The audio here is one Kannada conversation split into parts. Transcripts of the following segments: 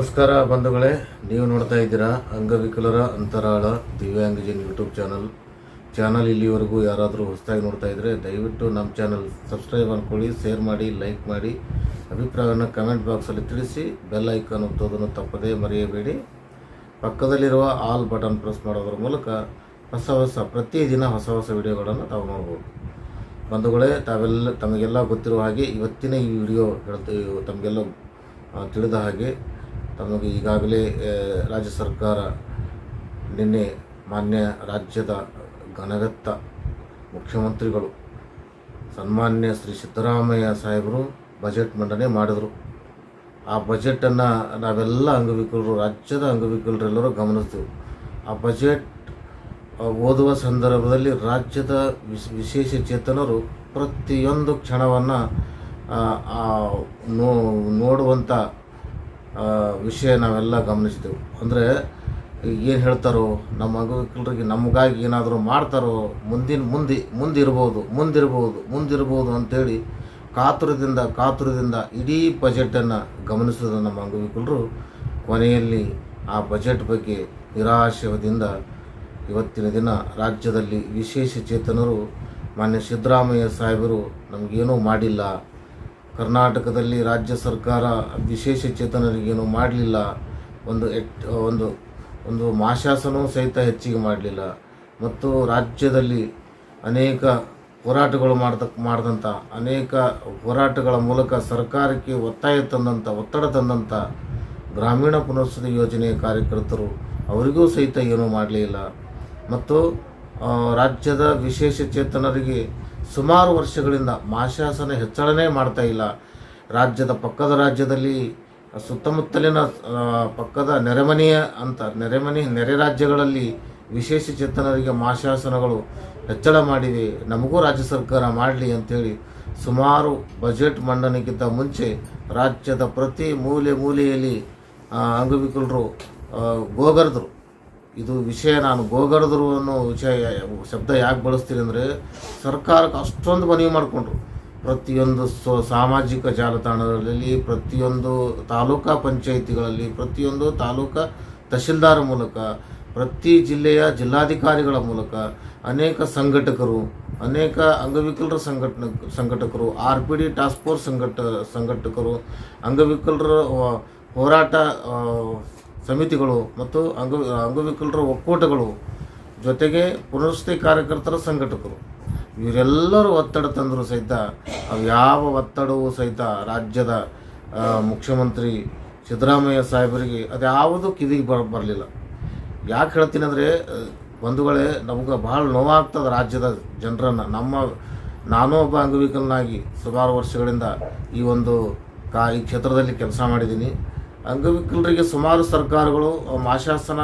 ನಮಸ್ಕಾರ ಬಂಧುಗಳೇ, ನೀವು ನೋಡ್ತಾ ಇದ್ದೀರಾ ಅಂಗವಿಕಲರ ಅಂತರಾಳ ದಿವ್ಯಾಂಗಜನ್ ಯೂಟ್ಯೂಬ್ ಚಾನಲ್. ಚಾನಲ್ ಇಲ್ಲಿವರೆಗೂ ಯಾರಾದರೂ ಹೊಸದಾಗಿ ನೋಡ್ತಾ ಇದ್ದರೆ ದಯವಿಟ್ಟು ನಮ್ಮ ಚಾನಲ್ ಸಬ್ಸ್ಕ್ರೈಬ್ ಅಂದ್ಕೊಳ್ಳಿ ಶೇರ್ ಮಾಡಿ, ಲೈಕ್ ಮಾಡಿ. ಅಭಿಪ್ರಾಯವನ್ನು ಕಮೆಂಟ್ ಬಾಕ್ಸಲ್ಲಿ ತಿಳಿಸಿ, ಬೆಲ್ ಐಕಾನ್ ಒತ್ತೋದನ್ನು ತಪ್ಪದೇ ಮರೆಯಬೇಡಿ. ಪಕ್ಕದಲ್ಲಿರುವ ಆಲ್ ಬಟನ್ ಪ್ರೆಸ್ ಮಾಡೋದ್ರ ಮೂಲಕ ಹೊಸ ಹೊಸ, ಪ್ರತಿದಿನ ಹೊಸ ಹೊಸ ವಿಡಿಯೋಗಳನ್ನು ತಾವು ನೋಡ್ಬೋದು. ಬಂಧುಗಳೇ, ತಾವೆಲ್ಲ, ತಮಗೆಲ್ಲ ಗೊತ್ತಿರುವ ಹಾಗೆ ಇವತ್ತಿನ ಈ ವಿಡಿಯೋ ಹೇಳ್ತೀವಿ ತಮಗೆಲ್ಲ ತಿಳಿದ ಹಾಗೆ ತಮಗೆ ಈಗಾಗಲೇ ರಾಜ್ಯ ಸರ್ಕಾರ ನಿನ್ನೆ ಮಾನ್ಯ ರಾಜ್ಯದ ಘನಗತ್ತ ಮುಖ್ಯಮಂತ್ರಿಗಳು, ಸನ್ಮಾನ್ಯ ಶ್ರೀ ಸಿದ್ದರಾಮಯ್ಯ ಸಾಹೇಬರು ಬಜೆಟ್ ಮಂಡನೆ ಮಾಡಿದರು. ಆ ಬಜೆಟನ್ನು ನಾವೆಲ್ಲ ಅಂಗವಿಕಲರು, ರಾಜ್ಯದ ಅಂಗವಿಕಲರೆಲ್ಲರೂ ಗಮನಿಸ್ತೀವಿ. ಆ ಬಜೆಟ್ ಓದುವ ಸಂದರ್ಭದಲ್ಲಿ ರಾಜ್ಯದ ವಿಶ್- ವಿಶೇಷ ಚೇತನರು ಪ್ರತಿಯೊಂದು ಕ್ಷಣವನ್ನು ನೋಡುವಂಥ ವಿಷಯ ನಾವೆಲ್ಲ ಗಮನಿಸಿದೆವು. ಅಂದರೆ ಏನು ಹೇಳ್ತಾರೋ, ನಮ್ಮ ಅಂಗವಿಕಲರಿಗೆ ನಮಗಾಗಿ ಏನಾದರೂ ಮಾಡ್ತಾರೋ, ಮುಂದಿನ ಮುಂದೆ, ಮುಂದಿರ್ಬೋದು ಮುಂದಿರ್ಬೋದು ಮುಂದಿರ್ಬೋದು ಅಂತೇಳಿ ಕಾತುರದಿಂದ ಕಾತುರದಿಂದ ಇಡೀ ಬಜೆಟನ್ನು ಗಮನಿಸಿದ ನಮ್ಮ ಅಂಗವಿಕಲರು, ಕೊನೆಯಲ್ಲಿ ಆ ಬಜೆಟ್ ಬಗ್ಗೆ ನಿರಾಶಯದಿಂದ ಇವತ್ತಿನ ದಿನ ರಾಜ್ಯದಲ್ಲಿ ವಿಶೇಷ ಚೇತನರು, ಮಾನ್ಯ ಸಿದ್ದರಾಮಯ್ಯ ಸಾಹೇಬರು ನಮಗೇನೂ ಮಾಡಿಲ್ಲ. ಕರ್ನಾಟಕದಲ್ಲಿ ರಾಜ್ಯ ಸರ್ಕಾರ ವಿಶೇಷ ಚೇತನರಿಗೇನು ಮಾಡಲಿಲ್ಲ. ಒಂದು ಒಂದು ಒಂದು ಮಾಶಾಸನವೂ ಸಹಿತ ಹೆಚ್ಚಿಗೆ ಮಾಡಲಿಲ್ಲ. ಮತ್ತು ರಾಜ್ಯದಲ್ಲಿ ಅನೇಕ ಹೋರಾಟಗಳು ಮಾಡ್ದ ಮಾಡಿದಂಥ ಅನೇಕ ಹೋರಾಟಗಳ ಮೂಲಕ ಸರ್ಕಾರಕ್ಕೆ ಒತ್ತಾಯ ತಂದಂಥ ಒತ್ತಡ ತಂದಂಥ ಗ್ರಾಮೀಣ ಪುನರ್ವಸತಿ ಯೋಜನೆಯ ಕಾರ್ಯಕರ್ತರು ಅವರಿಗೂ ಸಹಿತ ಏನೂ ಮಾಡಲಿಲ್ಲ. ಮತ್ತು ರಾಜ್ಯದ ವಿಶೇಷ ಚೇತನರಿಗೆ ಸುಮಾರು ವರ್ಷಗಳಿಂದ ಮಾಶಾಸನ ಹೆಚ್ಚಳನೇ ಮಾಡ್ತಾ ಇಲ್ಲ. ರಾಜ್ಯದ ಪಕ್ಕದ ರಾಜ್ಯದಲ್ಲಿ ಸುತ್ತಮುತ್ತಲಿನ ಪಕ್ಕದ ನೆರೆಮನೆಯ ಅಂತ, ನೆರೆಮನೆ, ನೆರೆ ರಾಜ್ಯಗಳಲ್ಲಿ ವಿಶೇಷ ಚೇತನರಿಗೆ ಮಾಶಾಸನಗಳು ಹೆಚ್ಚಳ ಮಾಡಿವೆ. ನಮಗೂ ರಾಜ್ಯ ಸರ್ಕಾರ ಮಾಡಲಿ ಅಂತೇಳಿ ಸುಮಾರು ಬಜೆಟ್ ಮಂಡನೆಗಿಂತ ಮುಂಚೆ ರಾಜ್ಯದ ಪ್ರತಿ ಮೂಲೆ ಮೂಲೆಯಲ್ಲಿ ಅಂಗವಿಕಲರು ಗೋಗರೆದ್ರು. ಇದು ವಿಷಯ ನಾನು ಗೋಗರದರು ಅನ್ನೋ ವಿಷಯ ಶಬ್ದ ಯಾಕೆ ಬಳಸ್ತೀನಿ ಅಂದರೆ ಸರ್ಕಾರಕ್ಕೆ ಅಷ್ಟೊಂದು ಮನವಿ ಮಾಡಿಕೊಂಡ್ರು. ಪ್ರತಿಯೊಂದು ಸೊ ಸಾಮಾಜಿಕ ಜಾಲತಾಣಗಳಲ್ಲಿ, ಪ್ರತಿಯೊಂದು ತಾಲೂಕಾ ಪಂಚಾಯಿತಿಗಳಲ್ಲಿ, ಪ್ರತಿಯೊಂದು ತಾಲೂಕಾ ತಹಶೀಲ್ದಾರ್ ಮೂಲಕ, ಪ್ರತಿ ಜಿಲ್ಲೆಯ ಜಿಲ್ಲಾಧಿಕಾರಿಗಳ ಮೂಲಕ ಅನೇಕ ಸಂಘಟಕರು, ಅನೇಕ ಅಂಗವಿಕಲರ ಸಂಘಟನೆ ಸಂಘಟಕರು, R P D task force ಸಂಘಟ ಸಂಘಟಕರು, ಅಂಗವಿಕಲರ ಹೋರಾಟ ಸಮಿತಿಗಳು ಮತ್ತು ಅಂಗ, ಅಂಗವಿಕಲರ ಒಕ್ಕೂಟಗಳು ಜೊತೆಗೆ ಪುನರ್ವಸತಿ ಕಾರ್ಯಕರ್ತರ ಸಂಘಟಕರು. ಇವರೆಲ್ಲರೂ ಒತ್ತಡ ತಂದರೂ ಸಹಿತ, ಅವು ಯಾವ ಒತ್ತಡವೂ ಸಹಿತ ರಾಜ್ಯದ ಮುಖ್ಯಮಂತ್ರಿ ಸಿದ್ದರಾಮಯ್ಯ ಸಾಹೇಬರಿಗೆ ಅದ್ಯಾವುದೂ ಕಿವಿಗೆ ಬರ ಬರಲಿಲ್ಲ. ಯಾಕೆ ಹೇಳ್ತೀನಿ ಅಂದರೆ, ಬಂಧುಗಳೇ, ನಮ್ಗೆ ಭಾಳ ನೋವಾಗ್ತದೆ ರಾಜ್ಯದ ಜನರನ್ನು. ನಮ್ಮ, ನಾನೂ ಒಬ್ಬ ಅಂಗವಿಕಲನಾಗಿ ಸುಮಾರು ವರ್ಷಗಳಿಂದ ಈ ಒಂದು ಕಾ, ಈ ಕ್ಷೇತ್ರದಲ್ಲಿ ಕೆಲಸ ಮಾಡಿದ್ದೀನಿ. ಅಂಗವಿಕಲರಿಗೆ ಸುಮಾರು ಸರ್ಕಾರಗಳು ಮಾಶಾಸನ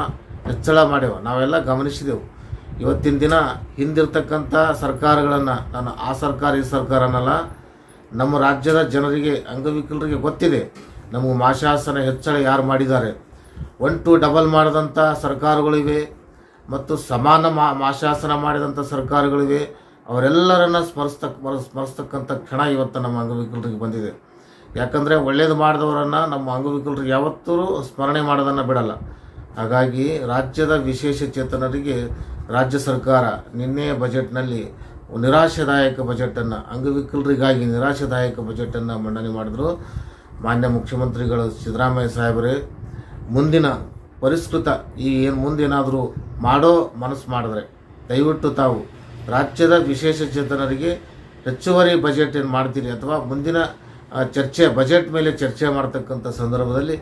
ಹೆಚ್ಚಳ ಮಾಡ್ಯವ. ನಾವೆಲ್ಲ ಗಮನಿಸಿದೆವು. ಇವತ್ತಿನ ದಿನ ಹಿಂದಿರ್ತಕ್ಕಂಥ ಸರ್ಕಾರಗಳನ್ನು, ನಾನು ಆ ಸರ್ಕಾರ, ಈ ಸರ್ಕಾರ ಅನ್ನಲ್ಲ, ನಮ್ಮ ರಾಜ್ಯದ ಜನರಿಗೆ, ಅಂಗವಿಕಲರಿಗೆ ಗೊತ್ತಿದೆ. ನಮಗೆ ಮಾಶಾಸನ ಹೆಚ್ಚಳ ಯಾರು ಮಾಡಿದ್ದಾರೆ. ಒನ್, ಟು, ಡಬಲ್ ಮಾಡಿದಂಥ ಸರ್ಕಾರಗಳಿವೆ ಮತ್ತು ಸಮಾನ ಮಾ ಮಾಶಾಸನ ಮಾಡಿದಂಥ ಸರ್ಕಾರಗಳಿವೆ ಅವರೆಲ್ಲರನ್ನ ಸ್ಮರಿಸ್ತಕ್ಕ ಮರ- ಸ್ಮರಿಸ್ತಕ್ಕಂಥ ಕ್ಷಣ ಇವತ್ತು ನಮ್ಮ ಅಂಗವಿಕಲರಿಗೆ ಬಂದಿದೆ. ಯಾಕಂದರೆ ಒಳ್ಳೇದು ಮಾಡಿದವರನ್ನು ನಮ್ಮ ಅಂಗವಿಕಲರು ಯಾವತ್ತೂ ಸ್ಮರಣೆ ಮಾಡೋದನ್ನು ಬಿಡಲ್ಲ. ಹಾಗಾಗಿ ರಾಜ್ಯದ ವಿಶೇಷ ಚೇತನರಿಗೆ ರಾಜ್ಯ ಸರ್ಕಾರ ನಿನ್ನೆಯ ಬಜೆಟ್ನಲ್ಲಿ ನಿರಾಶಾದಾಯಕ ಬಜೆಟನ್ನು, ಅಂಗವಿಕಲರಿಗಾಗಿ ನಿರಾಶಾದಾಯಕ ಬಜೆಟನ್ನು ಮಂಡನೆ ಮಾಡಿದ್ರು. ಮಾನ್ಯ ಮುಖ್ಯಮಂತ್ರಿಗಳು ಸಿದ್ದರಾಮಯ್ಯ ಸಾಹೇಬರೇ, ಮುಂದಿನ ಪರಿಷ್ಕೃತ ಈ ಏನು ಮುಂದೇನಾದರೂ ಮಾಡೋ ಮನಸ್ಸು ಮಾಡಿದ್ರೆ, ದಯವಿಟ್ಟು ತಾವು ರಾಜ್ಯದ ವಿಶೇಷ ಚೇತನರಿಗೆ ಹೆಚ್ಚುವರಿ ಬಜೆಟ್ ಏನು ಮಾಡ್ತೀರಿ ಅಥವಾ ಮುಂದಿನ ಆ, ಚರ್ಚೆ ಬಜೆಟ್ ಮೇಲೆ ಚರ್ಚೆ ಮಾಡ್ತಕ್ಕಂಥ ಸಂದರ್ಭದಲ್ಲಿ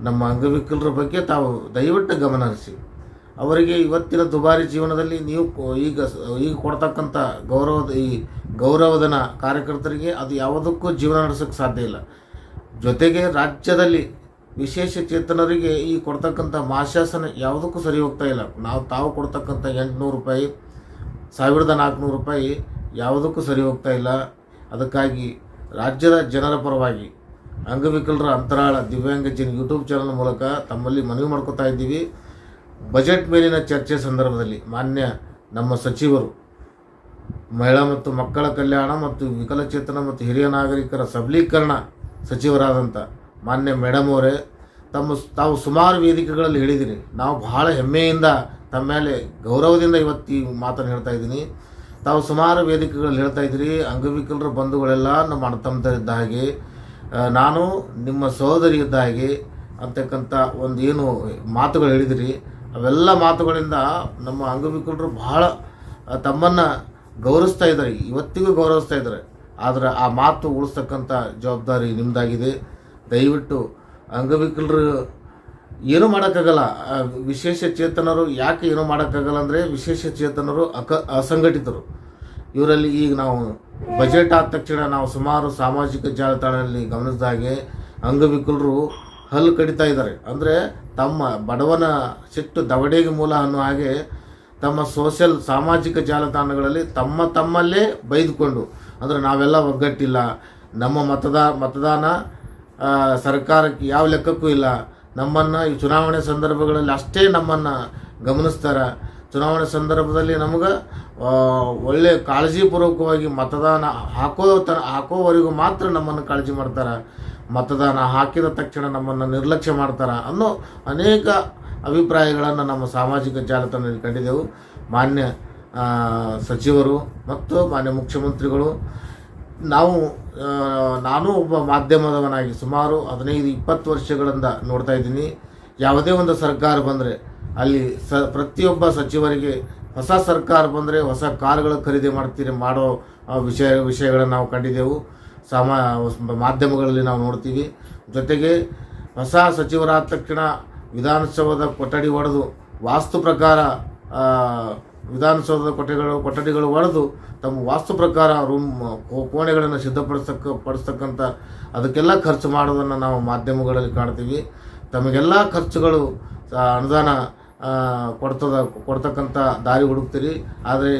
ನಮ್ಮ ಅಂಗವಿಕಲರ ಬಗ್ಗೆ ತಾವು ದಯವಿಟ್ಟು ಗಮನ ಹರಿಸಿ. ಅವರಿಗೆ ಇವತ್ತಿನ ದುಬಾರಿ ಜೀವನದಲ್ಲಿ ನೀವು ಈಗ ಈಗ ಕೊಡ್ತಕ್ಕಂಥ ಗೌರವದ ಈ ಗೌರವಧನ ಕಾರ್ಯಕರ್ತರಿಗೆ ಅದು ಯಾವುದಕ್ಕೂ ಜೀವನ ನಡೆಸೋಕ್ಕೆ ಸಾಧ್ಯ ಇಲ್ಲ. ಜೊತೆಗೆ ರಾಜ್ಯದಲ್ಲಿ ವಿಶೇಷ ಚೇತನರಿಗೆ ಈ ಕೊಡ್ತಕ್ಕಂಥ ಮಾಶಾಸನ ಯಾವುದಕ್ಕೂ ಸರಿ ಹೋಗ್ತಾ ಇಲ್ಲ. ನಾವು ತಾವು ಕೊಡ್ತಕ್ಕಂಥ ಎಂಟುನೂರು ರೂಪಾಯಿ ಸಾವಿರದ ನಾಲ್ಕುನೂರು ರೂಪಾಯಿ ಯಾವುದಕ್ಕೂ ಸರಿ ಹೋಗ್ತಾ ಇಲ್ಲ. ಅದಕ್ಕಾಗಿ ರಾಜ್ಯದ ಜನರ ಪರವಾಗಿ ಅಂಗವಿಕಲರ ಅಂತರಾಳ ದಿವ್ಯಾಂಗಜನ್ ಯೂಟ್ಯೂಬ್ ಚಾನಲ್ ಮೂಲಕ ತಮ್ಮಲ್ಲಿ ಮನವಿ ಮಾಡ್ಕೋತಾ ಇದ್ದೀವಿ. ಬಜೆಟ್ ಮೇಲಿನ ಚರ್ಚೆ ಸಂದರ್ಭದಲ್ಲಿ ಮಾನ್ಯ ನಮ್ಮ ಸಚಿವರು, ಮಹಿಳಾ ಮತ್ತು ಮಕ್ಕಳ ಕಲ್ಯಾಣ ಮತ್ತು ವಿಕಲಚೇತನ ಮತ್ತು ಹಿರಿಯ ನಾಗರಿಕರ ಸಬಲೀಕರಣ ಸಚಿವರಾದಂಥ ಮಾನ್ಯ ಮೇಡಮ್ ಅವರೇ, ತಮ್ಮ ತಾವು ಸುಮಾರು ವೇದಿಕೆಗಳಲ್ಲಿ ಹೇಳಿದ್ದೀನಿ ನಾವು ಬಹಳ ಹೆಮ್ಮೆಯಿಂದ ತಮ್ಮ ಮೇಲೆ ಗೌರವದಿಂದ ಇವತ್ತು ಈ ಮಾತನ್ನು ಹೇಳ್ತಾ ಇದ್ದೀನಿ. ತಾವು ಸುಮಾರು ವೇದಿಕೆಗಳಲ್ಲಿ ಹೇಳ್ತಾ ಇದ್ರಿ ಅಂಗವಿಕಲರ ಬಂಧುಗಳೆಲ್ಲ ನಮ್ಮ ಅಣ್ಣತಮ್ಮದರಿದ್ದ ಹಾಗೆ ನಾನು ನಿಮ್ಮ ಸಹೋದರಿ ಇದ್ದ ಹಾಗೆ ಅಂತಕ್ಕಂಥ ಒಂದು ಏನು ಮಾತುಗಳು ಹೇಳಿದಿರಿ. ಅವೆಲ್ಲ ಮಾತುಗಳಿಂದ ನಮ್ಮ ಅಂಗವಿಕಲರು ಬಹಳ ತಮ್ಮನ್ನು ಗೌರವಿಸ್ತಾ ಇದ್ದಾರೆ, ಇವತ್ತಿಗೂ ಗೌರವಿಸ್ತಾ ಇದ್ದಾರೆ. ಆದರೆ ಆ ಮಾತು ಉಳಿಸ್ತಕ್ಕಂಥ ಜವಾಬ್ದಾರಿ ನಿಮ್ಮದಾಗಿದೆ ದಯವಿಟ್ಟು ಅಂಗವಿಕಲರು ಏನೂ ಮಾಡೋಕ್ಕಾಗಲ್ಲ. ವಿಶೇಷ ಚೇತನರು ಯಾಕೆ ಏನು ಮಾಡೋಕ್ಕಾಗಲ್ಲ ಅಂದರೆ ವಿಶೇಷ ಚೇತನರು ಅಕ, ಅಸಂಘಟಿತರು. ಇವರಲ್ಲಿ ಈಗ ನಾವು ಬಜೆಟ್ ಆದ ತಕ್ಷಣ ನಾವು ಸುಮಾರು ಸಾಮಾಜಿಕ ಜಾಲತಾಣದಲ್ಲಿ ಗಮನಿಸಿದ ಹಾಗೆ ಅಂಗವಿಕಲರು ಹಲ್ಲು ಕಡಿತಾ ಇದ್ದಾರೆ. ಅಂದರೆ ತಮ್ಮ ಬಡವನ ಸಿಟ್ಟು ದವಡೆಗೆ ಮೂಲ ಅನ್ನೋ ಹಾಗೆ ತಮ್ಮ ಸೋಷಿಯಲ್ ಸಾಮಾಜಿಕ ಜಾಲತಾಣಗಳಲ್ಲಿ ತಮ್ಮ ತಮ್ಮಲ್ಲೇ ಬೈದುಕೊಂಡು, ಅಂದರೆ ನಾವೆಲ್ಲ ಒಗ್ಗಟ್ಟಿಲ್ಲ. ನಮ್ಮ ಮತದಾ, ಮತದಾನ ಸರ್ಕಾರಕ್ಕೆ ಯಾವ ಲೆಕ್ಕಕ್ಕೂ ಇಲ್ಲ. ನಮ್ಮನ್ನು ಈ ಚುನಾವಣೆ ಸಂದರ್ಭಗಳಲ್ಲಿ ಅಷ್ಟೇ ನಮ್ಮನ್ನು ಗಮನಿಸ್ತಾರೆ. ಚುನಾವಣೆ ಸಂದರ್ಭದಲ್ಲಿ ನಮಗೆ ಒಳ್ಳೆ ಕಾಳಜಿಪೂರ್ವಕವಾಗಿ ಮತದಾನ ಹಾಕೋ ತ, ಹಾಕೋವರೆಗೂ ಮಾತ್ರ ನಮ್ಮನ್ನು ಕಾಳಜಿ ಮಾಡ್ತಾರೆ. ಮತದಾನ ಹಾಕಿದ ತಕ್ಷಣ ನಮ್ಮನ್ನು ನಿರ್ಲಕ್ಷ್ಯ ಮಾಡ್ತಾರೆ ಅನ್ನೋ ಅನೇಕ ಅಭಿಪ್ರಾಯಗಳನ್ನು ನಮ್ಮ ಸಾಮಾಜಿಕ ಜಾಲತಾಣದಲ್ಲಿ ಕಂಡಿದ್ದೆವು. ಮಾನ್ಯ ಸಚಿವರು ಮತ್ತು ಮಾನ್ಯ ಮುಖ್ಯಮಂತ್ರಿಗಳು ನಾವು ನಾನು ಒಬ್ಬ ಮಾಧ್ಯಮದವನಾಗಿ ಸುಮಾರು ಹದಿನೈದು, ಇಪ್ಪತ್ತು ವರ್ಷಗಳಿಂದ ನೋಡ್ತಾ ಇದ್ದೀನಿ. ಯಾವುದೇ ಒಂದು ಸರ್ಕಾರ ಬಂದರೆ, ಅಲ್ಲಿ ಸ, ಪ್ರತಿಯೊಬ್ಬ ಸಚಿವರಿಗೆ ಹೊಸ ಸರ್ಕಾರ ಬಂದರೆ, ಹೊಸ ಕಾರುಗಳು ಖರೀದಿ ಮಾಡ್ತೀರಿ, ಮಾಡೋ ವಿಷಯ, ವಿಷಯಗಳನ್ನು ನಾವು ಕಂಡಿದ್ದೆವು. ಸಾಮಾ ಮಾಧ್ಯಮಗಳಲ್ಲಿ ನಾವು ನೋಡ್ತೀವಿ. ಜೊತೆಗೆ ಹೊಸ ಸಚಿವರಾದ ತಕ್ಷಣ ವಿಧಾನಸೌಧದ ಕೊಠಡಿ ಹೊಡೆದು ವಾಸ್ತು ಪ್ರಕಾರ ವಿಧಾನಸೌಧದ ಕೊಠಡಿಗಳು ಕೊಠಡಿಗಳು ಒಡೆದು ತಮ್ಮ ವಾಸ್ತು ಪ್ರಕಾರ ರೂಮ್ ಕೋಣೆಗಳನ್ನು ಸಿದ್ಧಪಡಿಸ್ತಕ್ಕ ಪಡಿಸ್ತಕ್ಕಂಥ ಅದಕ್ಕೆಲ್ಲ ಖರ್ಚು ಮಾಡೋದನ್ನು ನಾವು ಮಾಧ್ಯಮಗಳಲ್ಲಿ ಕಾಣ್ತೀವಿ. ತಮಗೆಲ್ಲ ಖರ್ಚುಗಳು ಅನುದಾನ ಕೊಡ್ತದ, ಕೊಡ್ತಕ್ಕಂಥ ದಾರಿ ಹುಡುಕ್ತೀರಿ. ಆದರೆ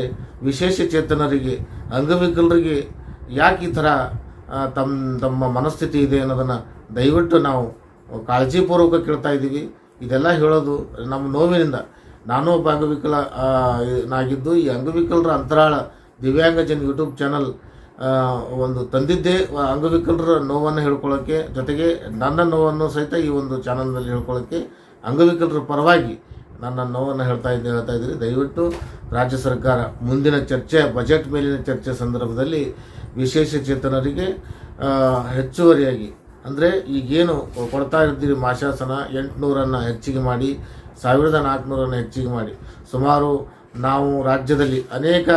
ವಿಶೇಷ ಚೇತನರಿಗೆ, ಅಂಗವಿಕಲರಿಗೆ ಯಾಕೆ ಈ ಥರ ತಮ್ಮ ತಮ್ಮ ಮನಸ್ಥಿತಿ ಇದೆ ಅನ್ನೋದನ್ನು ದಯವಿಟ್ಟು ನಾವು ಕಾಳಜಿಪೂರ್ವಕ ಕೇಳ್ತಾ ಇದ್ದೀವಿ. ಇದೆಲ್ಲ ಹೇಳೋದು ನಮ್ಮ ನೋವಿನಿಂದ. ನಾನು ಒಬ್ಬ ಅಂಗವಿಕಲ ನಾಗಿದ್ದು. ಈ ಅಂಗವಿಕಲರ ಅಂತರಾಳ ದಿವ್ಯಾಂಗ ಜನ ಯೂಟ್ಯೂಬ್ ಚಾನಲ್ ಒಂದು ತಂದಿದ್ದೇ ಅಂಗವಿಕಲರ ನೋವನ್ನು ಹೇಳ್ಕೊಳ್ಳೋಕ್ಕೆ ಜೊತೆಗೆ ನನ್ನ ನೋವನ್ನು ಸಹಿತ ಈ ಒಂದು ಚಾನಲ್ನಲ್ಲಿ ಹೇಳ್ಕೊಳ್ಳೋಕ್ಕೆ ಅಂಗವಿಕಲರ ಪರವಾಗಿ ನನ್ನ ನೋವನ್ನು ಹೇಳ್ತಾ ಇದ್ದೆ, ಹೇಳ್ತಾ ಇದ್ದೀರಿ ದಯವಿಟ್ಟು ರಾಜ್ಯ ಸರ್ಕಾರ ಮುಂದಿನ ಚರ್ಚೆ, ಬಜೆಟ್ ಮೇಲಿನ ಚರ್ಚೆ ಸಂದರ್ಭದಲ್ಲಿ ವಿಶೇಷ ಚೇತನರಿಗೆ ಹೆಚ್ಚುವರಿಯಾಗಿ, ಅಂದರೆ ಈಗೇನು ಕೊಡ್ತಾ ಇರ್ತೀರಿ ಮಾಶಾಸನ ಎಂಟುನೂರನ್ನು ಹೆಚ್ಚಿಗೆ ಮಾಡಿ ಸಾವಿರದ ನಾಲ್ಕುನೂರನ್ನು ಹೆಚ್ಚಿಗೆ ಮಾಡಿ. ಸುಮಾರು ನಾವು ರಾಜ್ಯದಲ್ಲಿ ಅನೇಕ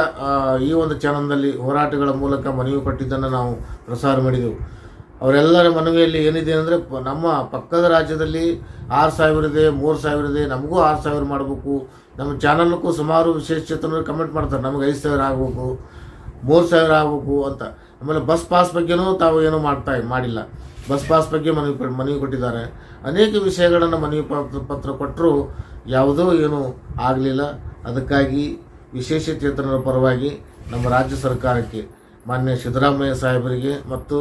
ಈ ಒಂದು ಚಾನಲ್ನಲ್ಲಿ ಹೋರಾಟಗಳ ಮೂಲಕ ಮನವಿ ಕೊಟ್ಟಿದ್ದನ್ನು ನಾವು ಪ್ರಸಾರ ಮಾಡಿದೆವು. ಅವರೆಲ್ಲರ ಮನವಿಯಲ್ಲಿ ಏನಿದೆ ಅಂದರೆ ನಮ್ಮ ಪಕ್ಕದ ರಾಜ್ಯದಲ್ಲಿ ಆರು ಸಾವಿರದೆ ಮೂರು ಸಾವಿರ ಇದೆ, ನಮಗೂ ಆರು ಸಾವಿರ ಮಾಡಬೇಕು. ನಮ್ಮ ಚಾನಲ್ಗೂ ಸುಮಾರು ವಿಶೇಷ ಚೇತನರು ಕಮೆಂಟ್ ಮಾಡ್ತಾರೆ, ನಮಗೆ ಐದು ಸಾವಿರ ಆಗಬೇಕು, ಮೂರು ಸಾವಿರ ಆಗಬೇಕು ಅಂತ. ಆಮೇಲೆ ಬಸ್ ಪಾಸ್ ಬಗ್ಗೆನೂ ತಾವು ಏನೂ ಮಾಡ್ತಾ ಮಾಡಿಲ್ಲ. ಬಸ್ ಪಾಸ್ ಬಗ್ಗೆ ಮನವಿ ಮನವಿ ಕೊಟ್ಟಿದ್ದಾರೆ. ಅನೇಕ ವಿಷಯಗಳನ್ನು ಮನವಿ ಪತ್ರ ಕೊಟ್ಟರು ಯಾವುದೂ ಏನೂ ಆಗಲಿಲ್ಲ. ಅದಕ್ಕಾಗಿ ವಿಶೇಷ ಚೇತನರ ಪರವಾಗಿ ನಮ್ಮ ರಾಜ್ಯ ಸರ್ಕಾರಕ್ಕೆ ಮಾನ್ಯ ಸಿದ್ದರಾಮಯ್ಯ ಸಾಹೇಬರಿಗೆ ಮತ್ತು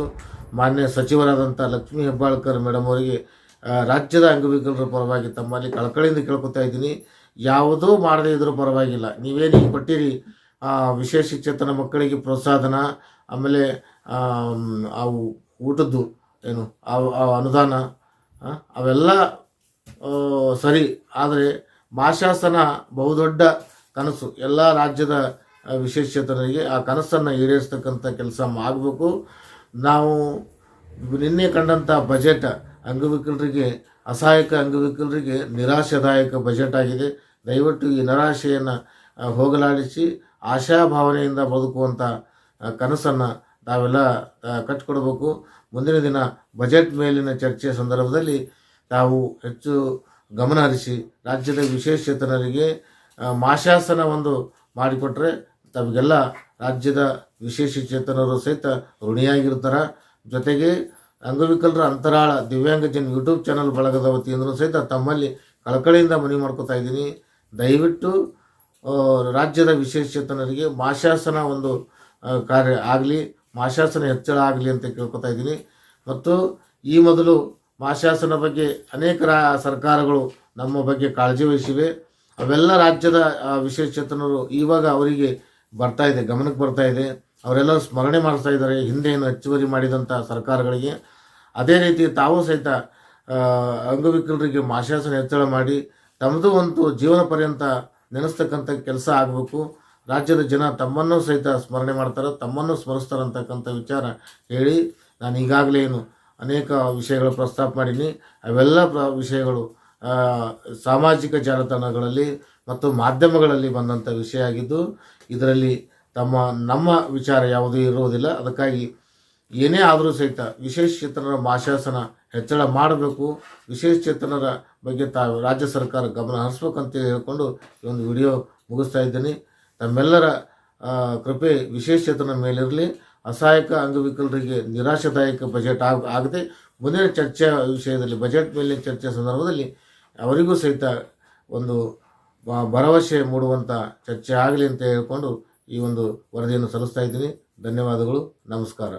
ಮಾನ್ಯ ಸಚಿವರಾದಂಥ ಲಕ್ಷ್ಮೀ ಹೆಬ್ಬಾಳ್ಕರ್ ಮೇಡಮ್ ಅವರಿಗೆ ರಾಜ್ಯದ ಅಂಗವಿಕಲರ ಪರವಾಗಿ ತಮ್ಮಲ್ಲಿ ಕಳಕಳಿಯಿಂದ ಕೇಳ್ಕೊತಾ ಇದ್ದೀನಿ. ಯಾವುದೂ ಮಾಡದೇ ಇದ್ರೂ ಪರವಾಗಿಲ್ಲ. ನೀವೇನು ಕೊಟ್ಟಿರಿ? ವಿಶೇಷ ಚೇತನ ಮಕ್ಕಳಿಗೆ ಪ್ರೋತ್ಸಾಹನ ಆಮೇಲೆ ಆ ಊಟದ್ದು ಏನು, ಆ ಅನುದಾನ ಅವೆಲ್ಲ ಸರಿ. ಆದರೆ ಭಾಷಾಸನ ಬಹುದೊಡ್ಡ ಕನಸು. ಎಲ್ಲ ರಾಜ್ಯದ ವಿಶೇಷತರಿಗೆ ಆ ಕನಸನ್ನು ಈಡೇರಿಸ್ತಕ್ಕಂಥ ಕೆಲಸ ಆಗಬೇಕು ನಾವು ನಿನ್ನೆ ಕಂಡಂಥ ಬಜೆಟ್ ಅಂಗವಿಕಲರಿಗೆ, ಅಸಹಾಯಕ ಅಂಗವಿಕಲರಿಗೆ ನಿರಾಶಾದಾಯಕ ಬಜೆಟ್ ಆಗಿದೆ. ದಯವಿಟ್ಟು ಈ ನಿರಾಶೆಯನ್ನು ಹೋಗಲಾಡಿಸಿ, ಆಶಾಭಾವನೆಯಿಂದ ಬದುಕುವಂಥ ಕನಸನ್ನು ತಾವೆಲ್ಲ ಕಟ್ಟಿಕೊಡ್ಬೇಕು ಮುಂದಿನ ದಿನ ಬಜೆಟ್ ಮೇಲಿನ ಚರ್ಚೆಯ ಸಂದರ್ಭದಲ್ಲಿ ತಾವು ಹೆಚ್ಚು ಗಮನ ಹರಿಸಿ ರಾಜ್ಯದ ವಿಶೇಷಚೇತನರಿಗೆ ಮಾಶಾಸನ ಒಂದು ಮಾಡಿಕೊಟ್ರೆ ತಮಗೆಲ್ಲ ರಾಜ್ಯದ ವಿಶೇಷ ಚೇತನರು ಸಹಿತ ಋಣಿಯಾಗಿರ್ತಾರೆ ಜೊತೆಗೆ ಅಂಗವಿಕಲರ ಅಂತರಾಳ ದಿವ್ಯಾಂಗಜನ್ ಯೂಟ್ಯೂಬ್ ಚಾನಲ್ ಬಳಗದ ವತಿಯಿಂದ ಸಹಿತ ತಮ್ಮಲ್ಲಿ ಕಳಕಳಿಯಿಂದ ಮನವಿ ಮಾಡ್ಕೋತಾ ಇದ್ದೀನಿ. ದಯವಿಟ್ಟು ರಾಜ್ಯದ ವಿಶೇಷ ಚೇತನರಿಗೆ ಮಾಶಾಸನ ಒಂದು ಕಾರ್ಯ ಆಗಲಿ ಮಾಶಾಸನ ಹೆಚ್ಚಳ ಆಗಲಿ ಅಂತ ಕೇಳ್ಕೊತಾ ಇದ್ದೀನಿ. ಮತ್ತು ಈ ಮೊದಲು ಮಾಶಾಸನ ಬಗ್ಗೆ ಅನೇಕ ರಾ, ಸರ್ಕಾರಗಳು ನಮ್ಮ ಬಗ್ಗೆ ಕಾಳಜಿ ವಹಿಸಿವೆ. ಅವೆಲ್ಲ ರಾಜ್ಯದ ವಿಶೇಷತನರು ಇವಾಗ ಅವರಿಗೆ ಬರ್ತಾ ಇದೆ, ಗಮನಕ್ಕೆ ಬರ್ತಾ ಇದೆ. ಅವರೆಲ್ಲ ಸ್ಮರಣೆ ಮಾಡಿಸ್ತಾ ಇದ್ದಾರೆ ಹಿಂದೆ ಏನು ಹೆಚ್ಚುವರಿ ಮಾಡಿದಂಥ ಸರ್ಕಾರಗಳಿಗೆ. ಅದೇ ರೀತಿ ತಾವು ಸಹಿತ ಅಂಗವಿಕಲರಿಗೆ ಮಾಶಾಸನ ಹೆಚ್ಚಳ ಮಾಡಿ, ತಮ್ಮದು ಒಂದು ಜೀವನ ಪರ್ಯಂತ ನೆನೆಸ್ತಕ್ಕಂಥ ಕೆಲಸ ಆಗಬೇಕು. ರಾಜ್ಯದ ಜನ ತಮ್ಮನ್ನು ಸಹಿತ ಸ್ಮರಣೆ ಮಾಡ್ತಾರೆ, ತಮ್ಮನ್ನು ಸ್ಮರಿಸ್ತಾರೆ ಅಂತಕ್ಕಂಥ ವಿಚಾರ ಹೇಳಿ ನಾನು ಈಗಾಗಲೇ ಏನು ಅನೇಕ ವಿಷಯಗಳು ಪ್ರಸ್ತಾಪ ಮಾಡೀನಿ. ಅವೆಲ್ಲ ಪ್ರ- ವಿಷಯಗಳು ಸಾಮಾಜಿಕ ಜಾಲತಾಣಗಳಲ್ಲಿ ಮತ್ತು ಮಾಧ್ಯಮಗಳಲ್ಲಿ ಬಂದಂಥ ವಿಷಯ ಆಗಿದ್ದು, ಇದರಲ್ಲಿ ತಮ್ಮ, ನಮ್ಮ ವಿಚಾರ ಯಾವುದೂ ಇರುವುದಿಲ್ಲ. ಅದಕ್ಕಾಗಿ ಏನೇ ಆದರೂ ಸಹಿತ ವಿಶೇಷ ಚೇತನರ ಮಾಶಾಸನ ಹೆಚ್ಚಳ ಮಾಡಬೇಕು. ವಿಶೇಷ ಚೇತನರ ಬಗ್ಗೆ ತಾವು ರಾಜ್ಯ ಸರ್ಕಾರ ಗಮನ ಹರಿಸ್ಬೇಕಂತ ಹೇಳ್ಕೊಂಡು ಈ ಒಂದು ವಿಡಿಯೋ ಮುಗಿಸ್ತಾ ಇದ್ದೀನಿ. ತಮ್ಮೆಲ್ಲರ ಕೃಪೆ ವಿಶೇಷತನ ಮೇಲಿರಲಿ. ಅಸಹಾಯಕ ಅಂಗವಿಕಲರಿಗೆ ನಿರಾಶಾದಾಯಕ ಬಜೆಟ್ ಆಗ, ಆಗದೆ ಮುಂದಿನ ಚರ್ಚೆ ವಿಷಯದಲ್ಲಿ, ಬಜೆಟ್ ಮೇಲಿನ ಚರ್ಚೆ ಸಂದರ್ಭದಲ್ಲಿ ಅವರಿಗೂ ಸಹಿತ ಒಂದು ಭರವಸೆ ಮೂಡುವಂಥ ಚರ್ಚೆ ಆಗಲಿ ಅಂತ ಹೇಳಿಕೊಂಡು ಈ ಒಂದು ವರದಿಯನ್ನು ಸಲ್ಲಿಸ್ತಾ ಇದ್ದೀನಿ. ಧನ್ಯವಾದಗಳು. ನಮಸ್ಕಾರ.